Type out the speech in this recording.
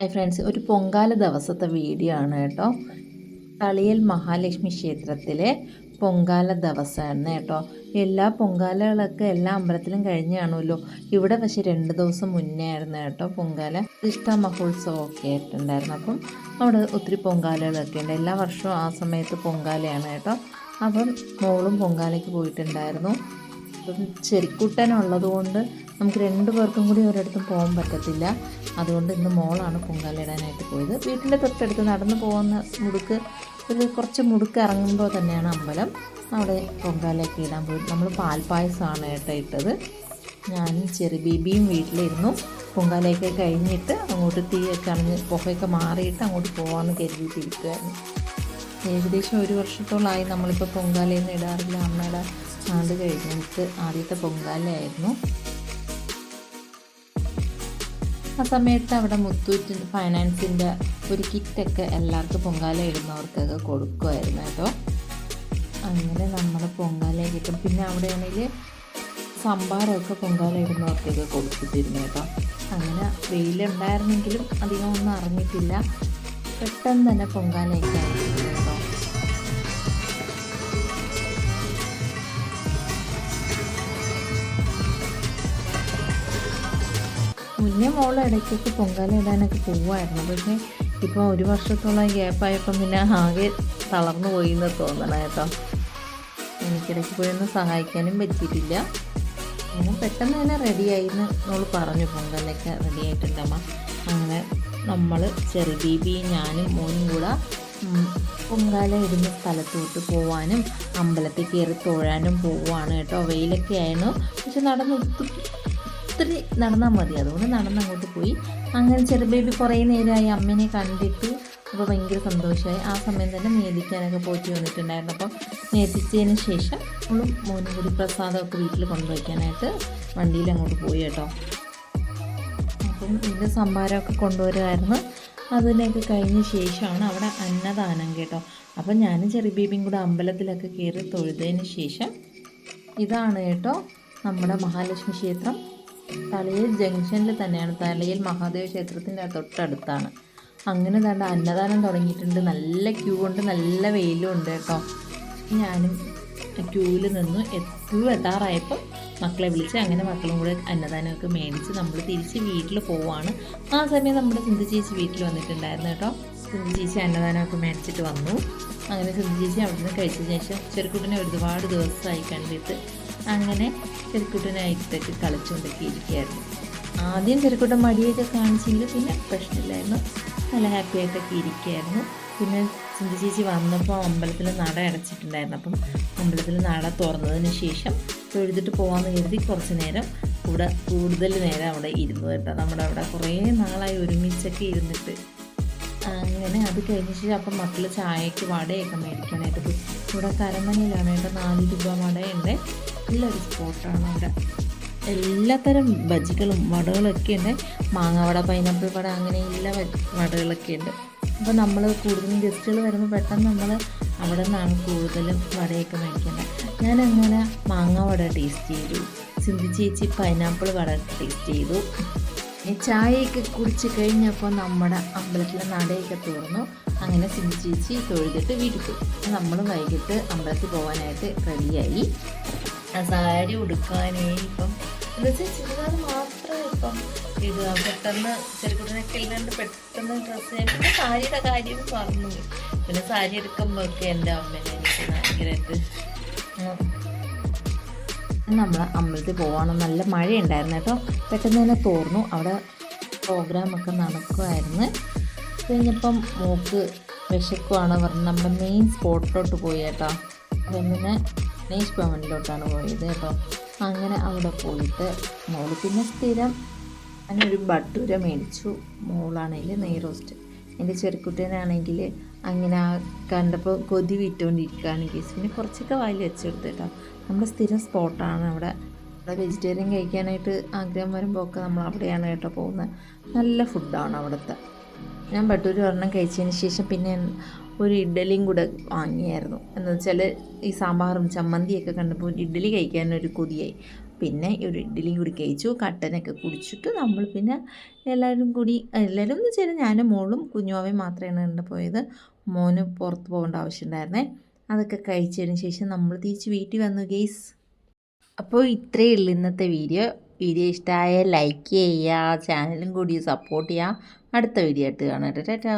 Hi friends ഒരു പൊങ്കാല ദിവസത്തെ video ആണ് കേട്ടോ. തളിയൽ മഹാലക്ഷ്മി ക്ഷേത്രത്തിലെ പൊങ്കാല ദിവസമാണ് കേട്ടോ. എല്ലാ പൊങ്കാലകളൊക്കെ എല്ലാ അമ്പലത്തിലും കഴിഞ്ഞാണല്ലോ ഇവിടെ പക്ഷേ രണ്ട് ദിവസം മുന്നേ ആയിരുന്നു കേട്ടോ പൊങ്കാല. ഇഷ്ട മഹോത്സവം ഒക്കെ ആയിട്ടുണ്ടായിരുന്നു. അപ്പം അവിടെ ഒത്തിരി പൊങ്കാലകളൊക്കെ ഉണ്ട്. എല്ലാ വർഷവും ആ സമയത്ത് പൊങ്കാലയാണ് കേട്ടോ. അപ്പം മോളും പൊങ്കാലയ്ക്ക് പോയിട്ടുണ്ടായിരുന്നു. അപ്പം ചെറിക്കുട്ടനുള്ളത് കൊണ്ട് നമുക്ക് രണ്ട് പേർക്കും കൂടി ഒരിടത്തും പോകാൻ പറ്റത്തില്ല. അതുകൊണ്ട് ഇന്ന് മോളാണ് പൊങ്കാലയിടാനായിട്ട് പോയത്. വീട്ടിന്റെ തൊട്ടടുത്ത് നടന്നു പോകുന്ന മുടുക്ക് ഒരു കുറച്ച് മുടുക്ക് ഇറങ്ങുമ്പോൾ തന്നെയാണ് അമ്പലം. അവിടെ പൊങ്കാലയൊക്കെ ഇടാൻ പോയി. നമ്മൾ പാൽപ്പായസമാണ് കേട്ടോ ഇട്ടത്. ഞാനും ചെറിയ ബീബിയും വീട്ടിലിരുന്നു. പൊങ്കാലയൊക്കെ കഴിഞ്ഞിട്ട് അങ്ങോട്ട് തീയൊക്കെ അണഞ്ഞ് പുകയൊക്കെ മാറിയിട്ട് അങ്ങോട്ട് പോകാമെന്ന് കരുതിയിട്ടിരിക്കുകയായിരുന്നു ഏകദേശം ഒരു വർഷത്തോളമായി നമ്മളിപ്പോൾ പൊങ്കാലയൊന്നും ഇടാറില്ല. അമ്മയുടെ ആണ്ട് കഴിഞ്ഞിട്ട് ആദ്യത്തെ പൊങ്കാലയായിരുന്നു. ആ സമയത്ത് അവിടെ മുത്തൂറ്റ് ഫൈനാൻസിന്റെ ഒരു കിറ്റൊക്കെ എല്ലാവർക്കും പൊങ്കാല ഇടുന്നവർക്കൊക്കെ കൊടുക്കുമായിരുന്നു കേട്ടോ. അങ്ങനെ നമ്മൾ പൊങ്കാല കിട്ടും. പിന്നെ അവിടെ ആണെങ്കിൽ സംഭാരമൊക്കെ പൊങ്കാല ഇടുന്നവർക്കൊക്കെ കൊടുത്തിട്ടിരുന്നു കേട്ടോ. അങ്ങനെ വെയിലുണ്ടായിരുന്നെങ്കിലും അധികം ഒന്നും അറിഞ്ഞിട്ടില്ല. പെട്ടെന്ന് തന്നെ പൊങ്കാലയൊക്കെ ആയിരുന്നു മുന്നേ മോൾ ഇടയ്ക്കൊക്കെ പൊങ്കാല ഇടാനൊക്കെ പോവുമായിരുന്നു പക്ഷേ ഇപ്പോൾ ഒരു വർഷത്തോളം ഗ്യാപ്പായപ്പം പിന്നെ ആകെ തളർന്നു പോയി എന്ന് തോന്നണം കേട്ടോ. എനിക്കിടയ്ക്ക് പോയി ഒന്ന് സഹായിക്കാനും പറ്റിയിട്ടില്ല. അങ്ങനെ പെട്ടെന്ന് തന്നെ റെഡിയായി എന്ന് നമ്മൾ പറഞ്ഞു പൊങ്കലൊക്കെ റെഡി ആയിട്ടുണ്ടമ്മ അങ്ങനെ നമ്മൾ ചെറു ബീബിയും ഞാനും മോനും കൂടെ പൊങ്കാല ഇടുന്ന സ്ഥലത്തോട്ട് പോവാനും അമ്പലത്തിൽ കയറി തൊഴാനും പോവുകയാണ് കേട്ടോ. വെയിലൊക്കെ ആയിരുന്നു. പക്ഷെ നടന്ന് ഒത്തിരി നടന്നാൽ മതി. അതുകൊണ്ട് നടന്ന് അങ്ങോട്ട് പോയി. അങ്ങനെ ചെറു ബേബി കുറേ നേരമായി അമ്മേനെ കണ്ടിട്ട് അപ്പോൾ ഭയങ്കര സന്തോഷമായി. ആ സമയം തന്നെ നേദിക്കാനൊക്കെ പോറ്റി വന്നിട്ടുണ്ടായിരുന്നു. അപ്പം നേദിച്ചതിന് ശേഷം നമ്മളും മോനും കൂടി പ്രസാദമൊക്കെ വീട്ടിൽ കൊണ്ടുവയ്ക്കാനായിട്ട് വണ്ടിയിൽ അങ്ങോട്ട് പോയി കേട്ടോ. അപ്പം ഇതിന്റെ സംഭാരമൊക്കെ കൊണ്ടുവരുമായിരുന്നു അതിനൊക്കെ കഴിഞ്ഞ ശേഷമാണ് അവിടെ അന്നദാനം കേട്ടോ. അപ്പം ഞാനും ചെറിയ ബേബിയും കൂടെ അമ്പലത്തിലൊക്കെ കയറി തൊഴുതതിന് ശേഷം ഇതാണ് കേട്ടോ നമ്മുടെ മഹാലക്ഷ്മി ക്ഷേത്രം. തലയിൽ ജംഗ്ഷനിൽ തന്നെയാണ്. തലയിൽ മഹാദേവ ക്ഷേത്രത്തിന്റെ തൊട്ടടുത്താണ്. അങ്ങനെ തന്നെ അന്നദാനം തുടങ്ങിയിട്ടുണ്ട്. നല്ല ക്യൂ ഉണ്ട്. നല്ല വെയിലും ഉണ്ട് കേട്ടോ. ഞാനും ക്യൂവിൽ നിന്നു ക്യൂ എത്താറായപ്പോൾ മക്കളെ വിളിച്ച് അങ്ങനെ മക്കളും കൂടെ അന്നദാനമൊക്കെ മേടിച്ച് നമ്മൾ തിരിച്ച് വീട്ടിൽ പോവാണ്. ആ സമയം നമ്മുടെ സിന്ധു ചേച്ചി വീട്ടിൽ വന്നിട്ടുണ്ടായിരുന്നു കേട്ടോ. സിന്ധു ചേച്ചി അന്നദാനമൊക്കെ മേടിച്ചിട്ട് വന്നു. അങ്ങനെ സിന്ധു ചേച്ചി അവിടെ നിന്ന് കഴിച്ച ശേഷം ചെറുക്കുട്ടിനെ ഒരുപാട് ദിവസമായി കണ്ടിട്ട് അങ്ങനെ ചെറുക്കുട്ടനായിട്ടൊക്കെ കളിച്ചുകൊണ്ടൊക്കെ ഇരിക്കുകയായിരുന്നു ആദ്യം ചെറുക്കുട്ടൻ മടിയൊക്കെ കാണിച്ചില്ല പിന്നെ പ്രശ്നമില്ലായിരുന്നു. നല്ല ഹാപ്പി ആയിട്ടൊക്കെ ഇരിക്കുകയായിരുന്നു. പിന്നെ ചിന്തി ചേച്ചി വന്നപ്പോൾ അമ്പലത്തിൽ നട അടച്ചിട്ടുണ്ടായിരുന്നു. അപ്പം അമ്പലത്തിൽ നട തുറന്നതിന് ശേഷം തൊഴുതിട്ട് പോകാമെന്ന് കരുതി കുറച്ച് നേരം കൂടെ കൂടുതൽ നേരം അവിടെ ഇരുന്നു കേട്ടോ. നമ്മുടെ അവിടെ കുറേ നാളായി ഒരുമിച്ചൊക്കെ ഇരുന്നിട്ട്. അങ്ങനെ അത് കഴിഞ്ഞ ശേഷം അപ്പം മക്കൾ ചായക്ക് വടയൊക്കെ മേടിക്കാനായിട്ട് ഇവിടെ കരമനയിലാണ് കേട്ടോ നാല് രൂപ വടയുണ്ട്. നല്ലൊരു സ്പോട്ടാണ് അവിടെ. എല്ലാത്തരം ബജികളും വടകളൊക്കെ ഉണ്ട്. മാങ്ങാവട പൈനാപ്പിൾ വട അങ്ങനെ എല്ലാ വടകളൊക്കെ ഉണ്ട്. അപ്പോൾ നമ്മൾ കൂടുതലും ഗസ്റ്റുകൾ വരുമ്പോൾ പെട്ടെന്ന് നമ്മൾ അവിടെ നിന്നാണ് കൂടുതലും വടയൊക്കെ മേടിക്കുന്നത് ഞാൻ അങ്ങനെ മാങ്ങ വട ടേസ്റ്റ് ചെയ്തു. സിന്ധു ചേച്ചി പൈനാപ്പിൾ വട ടേസ്റ്റ് ചെയ്തു. ചായയൊക്കെ കുടിച്ച് കഴിഞ്ഞപ്പോൾ നമ്മുടെ അമ്പലത്തിലെ നടയൊക്കെ തുറന്നു. അങ്ങനെ സിന്ധു ചേച്ചി തൊഴുതിട്ട് വീട്ടിൽ പോയി. നമ്മൾ വൈകിട്ട് അമ്പലത്തിൽ പോകാനായിട്ട് റെഡിയായി സാരി ഉടുക്കാനേ ഇപ്പം എന്താ വെച്ചാൽ ചുരിദാർ മാത്രമേ ഇപ്പം ഇത് പെട്ടെന്ന് ചെറുകുടനൊക്കെ ഇല്ലാണ്ട് പെട്ടെന്ന് ഡ്രസ്സ് ചെയ്യാൻ പിന്നെ സാരിയുടെ കാര്യം പറഞ്ഞു. പിന്നെ സാരി എടുക്കുമ്പോഴൊക്കെ എന്റെ അമ്മേനെ എനിക്ക് ഭയങ്കരമായിട്ട് നമ്മൾ അമ്പലത്തിൽ പോവാണ്. നല്ല മഴയുണ്ടായിരുന്നു. കേട്ടോ പെട്ടെന്ന് തന്നെ തോർന്നു. അവിടെ പ്രോഗ്രാമൊക്കെ നടക്കുമായിരുന്നു കഴിഞ്ഞപ്പം മോക്ക് വിശക്കുവാണ് പറഞ്ഞ്. നമ്മുടെ മെയിൻ സ്പോട്ടിലോട്ട് പോയി കേട്ടോ. അപ്പം പിന്നെ ഗണേഷ് ഭവനിലോട്ടാണ് പോയത് കേട്ടോ. അങ്ങനെ അവിടെ പോയിട്ട് മോൾ പിന്നെ സ്ഥിരം അങ്ങനെ ഒരു ബട്ടൂര മേടിച്ചു. മോളാണെങ്കിൽ നെയ് റോസ്റ്റ്. എന്റെ ചെറുക്കുട്ടനാണെങ്കിൽ അങ്ങനെ കണ്ടപ്പോൾ കൊതി വിറ്റുകൊണ്ടിരിക്കുകയാണ് പിന്നെ കുറച്ചൊക്കെ വായിൽ വെച്ചെടുത്ത് കേട്ടോ. നമ്മുടെ സ്ഥിരം സ്പോട്ടാണ് അവിടെ. അവിടെ വെജിറ്റേറിയൻ കഴിക്കാനായിട്ട് ആഗ്രഹം വരുമ്പോൾ ഒക്കെ നമ്മൾ അവിടെയാണ് കേട്ടോ പോകുന്നത്. നല്ല ഫുഡാണ് അവിടുത്തെ. ഞാൻ ബട്ടൂര് ഒരെണ്ണം കഴിച്ചതിന് ശേഷം പിന്നെ ഒരു ഇഡ്ഡലിയും കൂടെ വാങ്ങിയായിരുന്നു. എന്ന് വെച്ചാൽ ഈ സാമ്പാറും ചമ്മന്തിയൊക്കെ കണ്ടപ്പോൾ ഇഡ്ഡലി കഴിക്കാനൊരു കൊതിയായി. പിന്നെ ഒരു ഇഡ്ഡലിയും കൂടി കഴിച്ചു കട്ടനൊക്കെ കുടിച്ചിട്ട് നമ്മൾ പിന്നെ എല്ലാവരും കൂടി എല്ലാവരും എന്ന് വെച്ചാൽ ഞാനും മോളും കുഞ്ഞുവാവയും മാത്രമാണ് കണ്ട് പോയത്. മോന് പുറത്ത് പോകേണ്ട ആവശ്യമുണ്ടായിരുന്നേ. അതൊക്കെ കഴിച്ചതിന് ശേഷം നമ്മൾ തിരിച്ച് വീട്ടിൽ വന്നു ഗെയ്സ് അപ്പോൾ ഇത്രയേ ഉള്ളൂ ഇന്നത്തെ വീഡിയോ. വീഡിയോ ഇഷ്ടമായ ലൈക്ക് ചെയ്യുക ചാനലും കൂടി സപ്പോർട്ട് ചെയ്യുക. അടുത്ത വീഡിയോ ആയിട്ട് കാണാം. ടാറ്റാ.